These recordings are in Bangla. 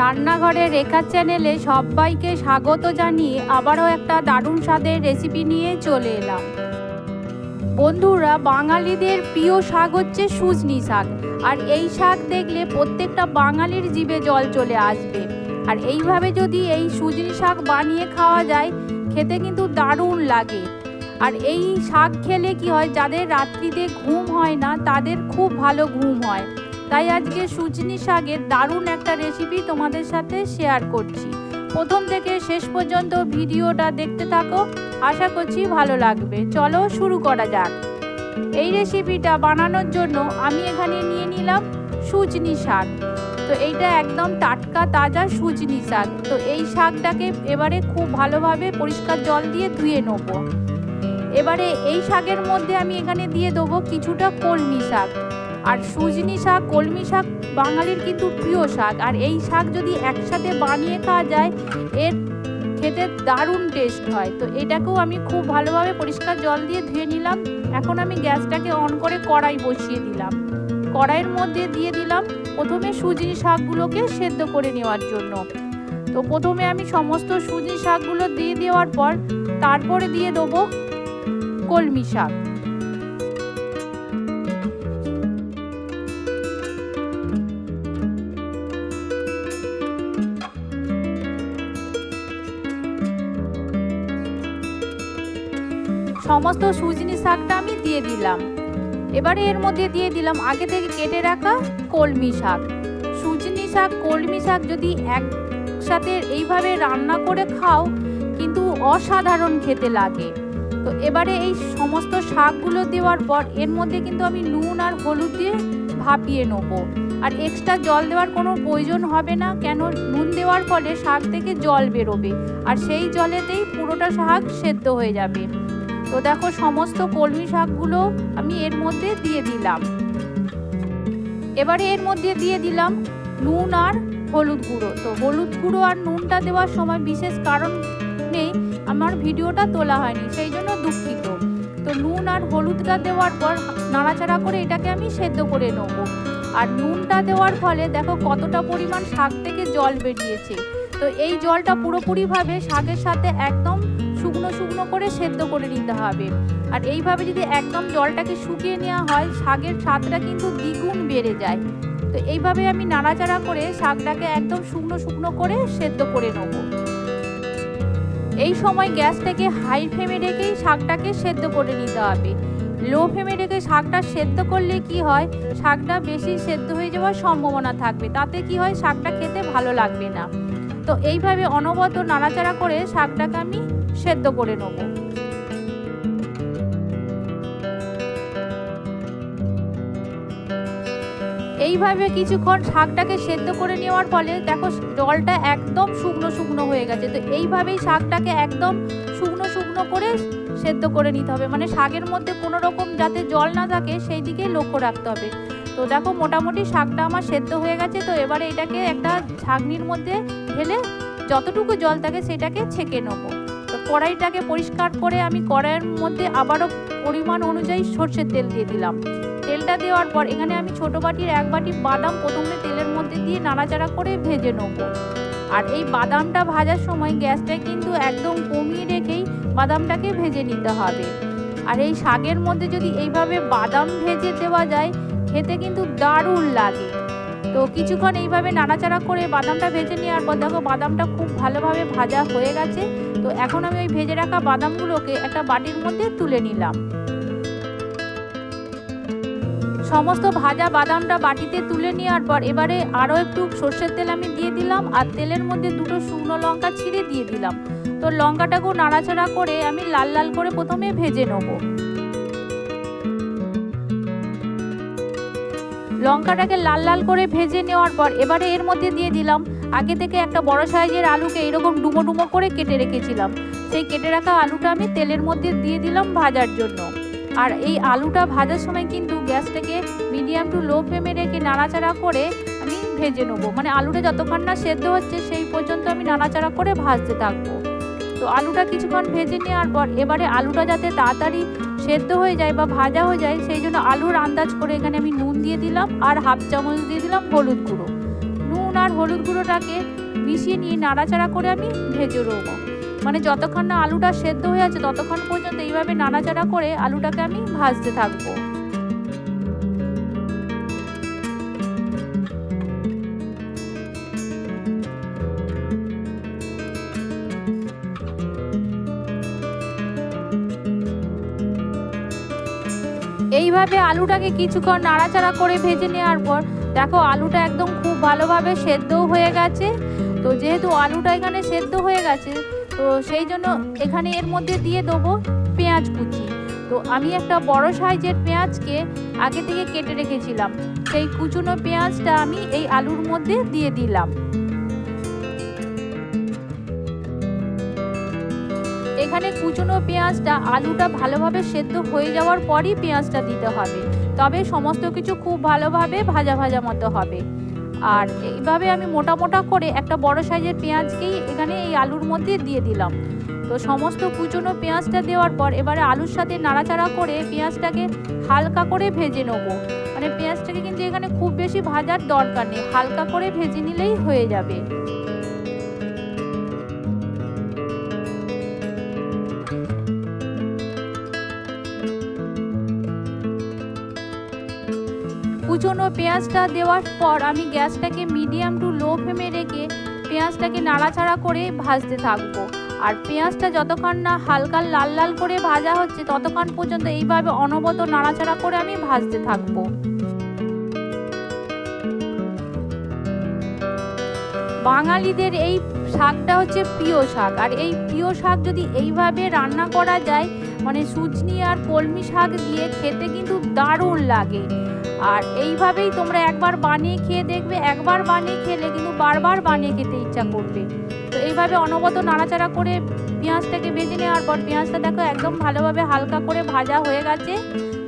রান্নাঘরে রেখা চ্যানেলে সবাইকে স্বাগত জানিয়ে আবারও একটা দারুণ স্বাদের রেসিপি নিয়ে চলে এলাম। বন্ধুরা, বাঙালিদের প্রিয় শাক হচ্ছে সুজনি শাক। আর এই শাক দেখলে প্রত্যেকটা বাঙালির জিভে জল চলে আসবে। আর এইভাবে যদি এই সুজনি শাক বানিয়ে খাওয়া যায়, খেতে কিন্তু দারুণ লাগে। আর এই শাক খেলে কি হয়, যাদের রাত্রিতে ঘুম হয় না, তাদের খুব ভালো ঘুম হয়। তাই আজকে সুজনি শাকের দারুণ একটা রেসিপি তোমাদের সাথে শেয়ার করছি। প্রথম থেকে শেষ পর্যন্ত ভিডিওটা দেখতে থাকো, আশা করছি ভালো লাগবে। চলো শুরু করা যাক। এই রেসিপিটা বানানোর জন্য আমি এখানে নিয়ে নিলাম সুজনি শাক। তো এইটা একদম টাটকা, তাজা সুজনি শাক। তো এই শাকটাকে এবারে খুব ভালোভাবে পরিষ্কার জল দিয়ে ধুয়ে নেব। এবারে এই শাকের মধ্যে আমি এখানে দিয়ে দেবো কিছুটা কলমি শাক। আর সুজনি শাক, কলমি শাক বাঙালির কিন্তু প্রিয় শাক। আর এই শাক যদি একসাথে বানিয়ে খাওয়া যায়, এর খেতে দারুণ টেস্ট হয়। তো এটাকেও আমি খুব ভালোভাবে পরিষ্কার জল দিয়ে ধুয়ে নিলাম। এখন আমি গ্যাসটাকে অন করে কড়াই বসিয়ে দিলাম। কড়াইয়ের মধ্যে দিয়ে দিলাম প্রথমে সুজনি শাকগুলোকে সেদ্ধ করে নেওয়ার জন্য। তো প্রথমে আমি সমস্ত সুজনি শাকগুলো দিয়ে দেওয়ার পর, তারপরে দিয়ে দেবো কলমি শাক। সমস্ত সুজনি শাকটা আমি দিয়ে দিলাম। এবারে এর মধ্যে দিয়ে দিলাম আগে থেকে কেটে রাখা কলমি শাক। সুজনি শাক, কলমি শাক যদি একসাথে এইভাবে রান্না করে খাও, কিন্তু অসাধারণ খেতে লাগে। তো এবারে এই সমস্ত শাকগুলো দেওয়ার পর এর মধ্যে কিন্তু আমি নুন আর হলুদ দিয়ে ভাপিয়ে নেব। আর এক্সট্রা জল দেওয়ার কোনো প্রয়োজন হবে না, কেন নুন দেওয়ার ফলে শাক থেকে জল বেরোবে। আর সেই জলেতেই পুরোটা শাক সেদ্ধ হয়ে যাবে। তো দেখো সমস্ত কলমি শাকগুলো আমি এর মধ্যে দিয়ে দিলাম। এবারে এর মধ্যে দিয়ে দিলাম নুন আর হলুদ গুঁড়ো। তো হলুদ গুঁড়ো আর নুনটা দেওয়ার সময় বিশেষ কারণ নেই, আমার ভিডিওটা তোলা হয়নি, সেই জন্য দুঃখিত। তো নুন আর হলুদটা দেওয়ার পর নাড়াচাড়া করে এটাকে আমি সেদ্ধ করে নেব। আর নুনটা দেওয়ার ফলে দেখো কতটা পরিমাণ শাক থেকে জল বেরিয়েছে। তো এই জলটা পুরোপুরিভাবে শাকের সাথে একদম শুকনো শুকনো করে সেদ্ধ করে নিতে হবে। আর এইভাবে যদি একদম জলটাকে শুকিয়ে নেওয়া হয়, শাকের স্বাদটা কিন্তু দ্বিগুণ বেড়ে যায়। তো এইভাবে আমি নাড়াচাড়া করে শাকটাকে একদম শুকনো শুকনো করে সেদ্ধ করে নেব। এই সময় গ্যাসটাকে হাই ফ্লেমে রেখেই শাকটাকে সেদ্ধ করে নিতে হবে। লো ফ্লেমে রেখে শাকটা সেদ্ধ করলে কি হয়, শাকটা বেশি সেদ্ধ হয়ে যাওয়ার সম্ভাবনা থাকবে। তাতে কি হয়, শাকটা খেতে ভালো লাগবে না। তো এইভাবে অনবরত নাড়াচাড়া করে শাকটাকে আমি সেদ্ধ করে নেব। এইভাবে কিছুক্ষণ শাকটাকে সেদ্ধ করে নেওয়ার ফলে দেখো জলটা একদম শুকনো শুকনো হয়ে গেছে। তো এইভাবেই শাকটাকে একদম শুকনো শুকনো করে সেদ্ধ করে নিতে হবে। মানে শাকের মধ্যে কোনো রকম যাতে জল না থাকে সেই দিকে লক্ষ্য রাখতে হবে। তো দেখো মোটামুটি শাকটা আমার সেদ্ধ হয়ে গেছে। তো এবারে এটাকে একটা ছাগনির মধ্যে ঢেলে যতটুকু জল থাকে সেটাকে ছেঁকে নেব। কড়াইটাকে পরিষ্কার করে আমি কড়াইয়ের মধ্যে আবারও পরিমাণ অনুযায়ী সর্ষের তেল দিয়ে দিলাম। তেলটা দেওয়ার পর এখানে আমি ছোট বাটির এক বাটি বাদাম প্রথমে তেলের মধ্যে দিয়ে নাড়াচাড়া করে ভেজে নেব। আর এই বাদামটা ভাজার সময় গ্যাসটা কিন্তু একদম কমিয়ে রেখেই বাদামটাকে ভেজে নিতে হবে। আর এই শাকের মধ্যে যদি এইভাবে বাদাম ভেজে দেওয়া যায়, খেতে কিন্তু দারুণ লাগে। তো কিছুক্ষণ এইভাবে নাড়াচাড়া করে বাদামটা ভেজে নেওয়ার পর দেখো বাদামটা খুব ভালোভাবে ভাজা হয়ে গেছে। তো এখন আমি ওই ভেজে রাখা বাদামগুলোকে একটা বাটির মধ্যে তুলে নিলাম। সমস্ত ভাজা বাদামটা বাটিতে তুলে নেওয়ার পর এবারে আরও একটু সর্ষের তেল আমি দিয়ে দিলাম আর তেলের মধ্যে দুটো শুকনো লঙ্কা ছিঁড়ে দিয়ে দিলাম। তো লঙ্কাটাকেও নাড়াচাড়া করে আমি লাল লাল করে প্রথমে ভেজে নেব। লঙ্কাটাকে লাল লাল করে ভেজে নেওয়ার পর এবারে এর মধ্যে দিয়ে দিলাম। আগে থেকে একটা বড় সাইজের আলুকে এরকম ডুমো ডুমো করে কেটে রেখেছিলাম। সেই কেটে রাখা আলুটা আমি তেলের মধ্যে দিয়ে দিলাম ভাজার জন্য। আর এই আলুটা ভাজার সময় কিন্তু গ্যাসটাকে মিডিয়াম টু লো ফ্লেমে রেখে নাড়াচাড়া করে আমি ভেজে নেব। মানে আলুটা যতক্ষণ না সেদ্ধ হচ্ছে সেই পর্যন্ত আমি নাড়াচাড়া করে ভাজতে থাকব। তো আলুটা কিছুক্ষণ ভেজে নেওয়ার পর এবারে আলুটা যাতে তাড়াতাড়ি সেদ্ধ হয়ে যায় বা ভাজা হয়ে যায়, সেই জন্য আলুর আন্দাজ করে এখানে আমি নুন দিয়ে দিলাম আর হাফ চামচ দিয়ে দিলাম হলুদ গুঁড়ো। নুন আর হলুদ গুঁড়োটাকে মিশিয়ে নিয়ে নাড়াচাড়া করে আমি ভেজে রোবো মানে যতক্ষণ না আলুটা সেদ্ধ হয়ে আছে ততক্ষণ পর্যন্ত এইভাবে নাড়াচাড়া করে আলুটাকে আমি ভাজতে থাকব। এইভাবে আলুটাকে কিছুক্ষণ নাড়াচাড়া করে ভেজে নেওয়ার পর, দেখো আলুটা একদম খুব ভালোভাবে সেদ্ধও হয়ে গেছে। তো যেহেতু আলুটা এখানে সেদ্ধ হয়ে গেছে, তো সেই জন্য এখানে এর মধ্যে দিয়ে দেবো পেঁয়াজ কুচি। তো আমি একটা বড় সাইজের পেঁয়াজকে আগে থেকে কেটে রেখেছিলাম। সেই কুচুনো পেঁয়াজটা আমি এই আলুর মধ্যে দিয়ে দিলাম। এখানে কুচনো পেঁয়াজটা আলুটা ভালোভাবে সেদ্ধ হয়ে যাওয়ার পরই পেঁয়াজটা দিতে হবে। তবে সমস্ত কিছু খুব ভালোভাবে ভাজা ভাজা মতো হবে। আর এইভাবে আমি মোটা মোটা করে একটা বড় সাইজের পেঁয়াজকেই এখানে এই আলুর মধ্যে দিয়ে দিলাম। তো সমস্ত কুচনো পেঁয়াজটা দেওয়ার পর এবারে আলুর সাথে নাড়াচাড়া করে পেঁয়াজটাকে হালকা করে ভেজে নেব। মানে পেঁয়াজটাকে কিন্তু এখানে খুব বেশি ভাজার দরকার নেই, হালকা করে ভেজে নিলেই হয়ে যাবে। কুচনো পেঁয়াজটা দেওয়ার পর আমি গ্যাসটাকে মিডিয়াম টু লো ফ্লেমে রেখে পেঁয়াজটাকে নাড়াচাড়া করে ভাজতে থাকব। আর পেঁয়াজটা যতক্ষণ না হালকা লাল লাল করে ভাজা হচ্ছে, ততক্ষণ পর্যন্ত এইভাবে অনবত নাড়াচাড়া করে আমি ভাজতে থাকব। বাঙালিদের এই শাকটা হচ্ছে প্রিয় শাক। আর এই প্রিয় শাক যদি এইভাবে রান্না করা যায় মানে সুজনি আর কলমি শাক দিয়ে খেতে কিন্তু দারুণ লাগে। আর এইভাবেই তোমরা একবার বানিয়ে খেয়ে দেখবে, একবার বানিয়ে খেলে কিন্তু বারবার বানিয়ে খেতে ইচ্ছা করবে। তো এইভাবে অনবত নাড়াচাড়া করে পেঁয়াজটাকে ভেজে নেওয়ার পর পেঁয়াজটা দেখো একদম ভালোভাবে হালকা করে ভাজা হয়ে গেছে।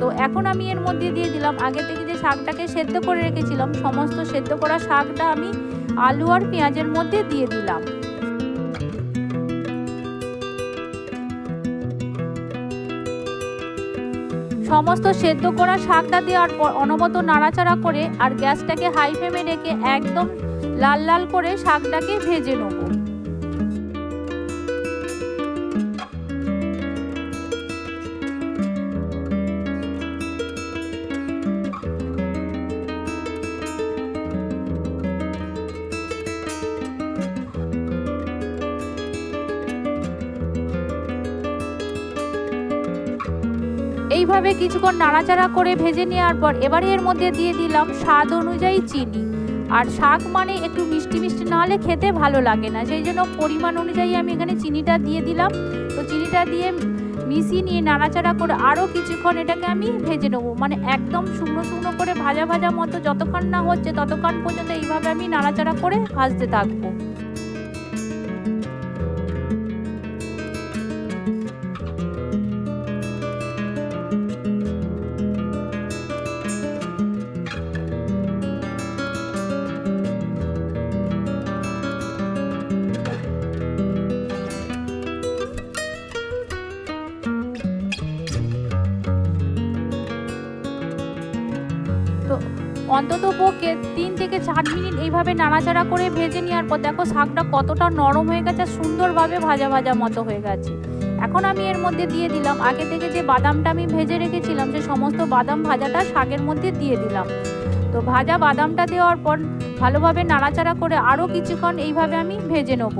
তো এখন আমি এর মধ্যে দিয়ে দিলাম, আগে থেকে যে শাকটাকে সেদ্ধ করে রেখেছিলাম, সমস্ত সেদ্ধ করা শাকটা আমি আলু আর পেঁয়াজের মধ্যে দিয়ে দিলাম। সমস্ত সেদ্ধ করা শাকটা দেওয়ার পর অনবত নাড়াচাড়া করে আর গ্যাসটাকে হাই ফ্লেমে রেখে একদম লাল লাল করে শাকটাকে ভেজে নেব। এইভাবে কিছুক্ষণ নাড়াচাড়া করে ভেজে নেওয়ার পর এবারে এর মধ্যে দিয়ে দিলাম স্বাদ অনুযায়ী চিনি। আর শাক মানে একটু মিষ্টি মিষ্টি না হলে খেতে ভালো লাগে না। সেই জন্য পরিমাণ অনুযায়ী আমি এখানে চিনিটা দিয়ে দিলাম। তো চিনিটা দিয়ে মিশিয়ে নিয়ে নাড়াচাড়া করে আরও কিছুক্ষণ এটাকে আমি ভেজে নেব। মানে একদম শুকনো শুকনো করে ভাজা ভাজা মতো যতক্ষণ না হচ্ছে ততক্ষণ পর্যন্ত এইভাবে আমি নাড়াচাড়া করে ভাজতে থাকব। অন্তত পক্ষে তিন থেকে চার মিনিট এইভাবে নাড়াচাড়া করে ভেজে নেওয়ার পর দেখো শাকটা কতটা নরম হয়ে গেছে, সুন্দরভাবে ভাজা ভাজা মতো হয়ে গেছে। এখন আমি এর মধ্যে দিয়ে দিলাম, আগে থেকে যে বাদামটা আমি ভেজে রেখেছিলাম, সে সমস্ত বাদাম ভাজাটা শাকের মধ্যে দিয়ে দিলাম। তো ভাজা বাদামটা দেওয়ার পর ভালোভাবে নাড়াচাড়া করে আরও কিছুক্ষণ এইভাবে আমি ভেজে নেব।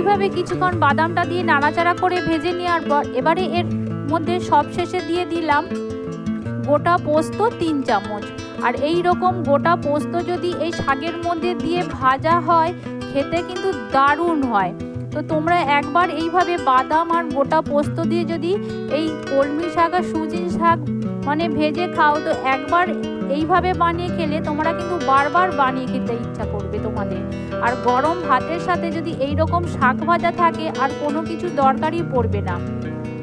এইভাবে কিছুক্ষণ বাদামটা দিয়ে নাড়াচাড়া করে ভেজে নেওয়ার পর এবারে এর মধ্যে সব শেষে দিয়ে দিলাম গোটা পোস্ত তিন চামচ। আর এই রকম গোটা পোস্ত যদি এই শাকের মধ্যে দিয়ে ভাজা হয়, খেতে কিন্তু দারুণ হয়। তো তোমরা একবার এইভাবে বাদাম আর গোটা পোস্ত দিয়ে যদি এই কলমি শাক আর সুজিন শাক মানে ভেজে খাও, তো একবার এইভাবে বানিয়ে খেলে তোমরা কিন্তু বারবার বানিয়ে খেতে ইচ্ছা করবে তোমাদের। আর গরম ভাতের সাথে যদি এই রকম শাক ভাজা থাকে আর কোনো কিছু দরকারই পড়বে না।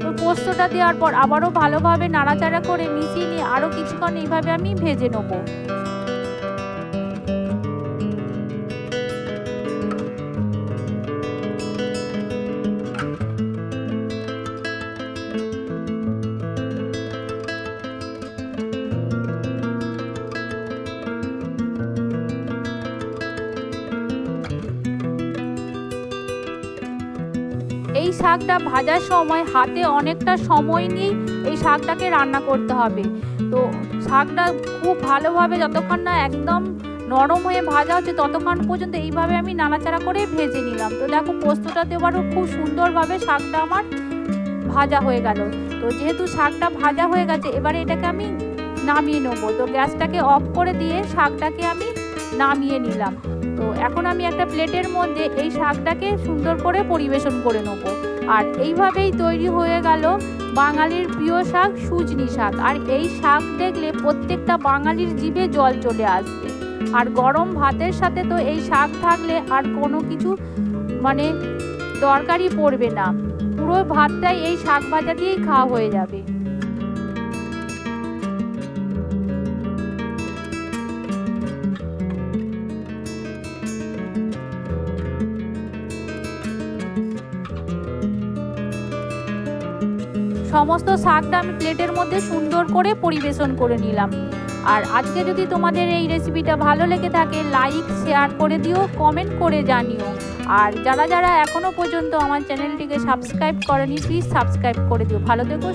তো পোস্তটা দেওয়ার পর আবারও ভালোভাবে নাড়াচাড়া করে মিশিয়ে নিয়ে আরও কিছুক্ষণ এইভাবে আমি ভেজে নেব। এই শাকটা ভাজার সময় হাতে অনেকটা সময় নিয়েই এই শাকটাকে রান্না করতে হবে। তো শাকটা খুব ভালোভাবে যতক্ষণ না একদম নরম হয়ে ভাজা হচ্ছে, ততক্ষণ পর্যন্ত এইভাবে আমি নাড়াচাড়া করে ভেজে নিলাম। তো দেখো পোস্তটা দেওয়ারও খুব সুন্দরভাবে শাকটা আমার ভাজা হয়ে গেল। তো যেহেতু শাকটা ভাজা হয়ে গেছে, এবারে এটাকে আমি নামিয়ে নেব। তো গ্যাসটাকে অফ করে দিয়ে শাকটাকে আমি নামিয়ে নিলাম। এখন আমি একটা প্লেটের মধ্যে এই শাকটাকে সুন্দর করে পরিবেশন করে নেব। আর এইভাবেই তৈরি হয়ে গেল বাঙালির প্রিয় শাক সুজনি শাক। আর এই শাক দেখলে প্রত্যেকটা বাঙালির জিভে জল চলে আসবে। আর গরম ভাতের সাথে তো এই শাক থাকলে আর কোনো কিছু মানে দরকারই পড়বে না। পুরো ভাতটাই এই শাক ভাজা দিয়েই খাওয়া হয়ে যাবে। সমস্ত শাকটা আমি প্লেটের মধ্যে সুন্দর করে পরিবেশন করে নিলাম। আর আজকে যদি তোমাদের এই রেসিপিটা ভালো লেগে থাকে লাইক শেয়ার করে দিও কমেন্ট করে জানিও। আর যারা যারা এখনও পর্যন্ত আমার চ্যানেলটিকে সাবস্ক্রাইব করেনি প্লিজ সাবস্ক্রাইব করে দিও। ভালো থেকো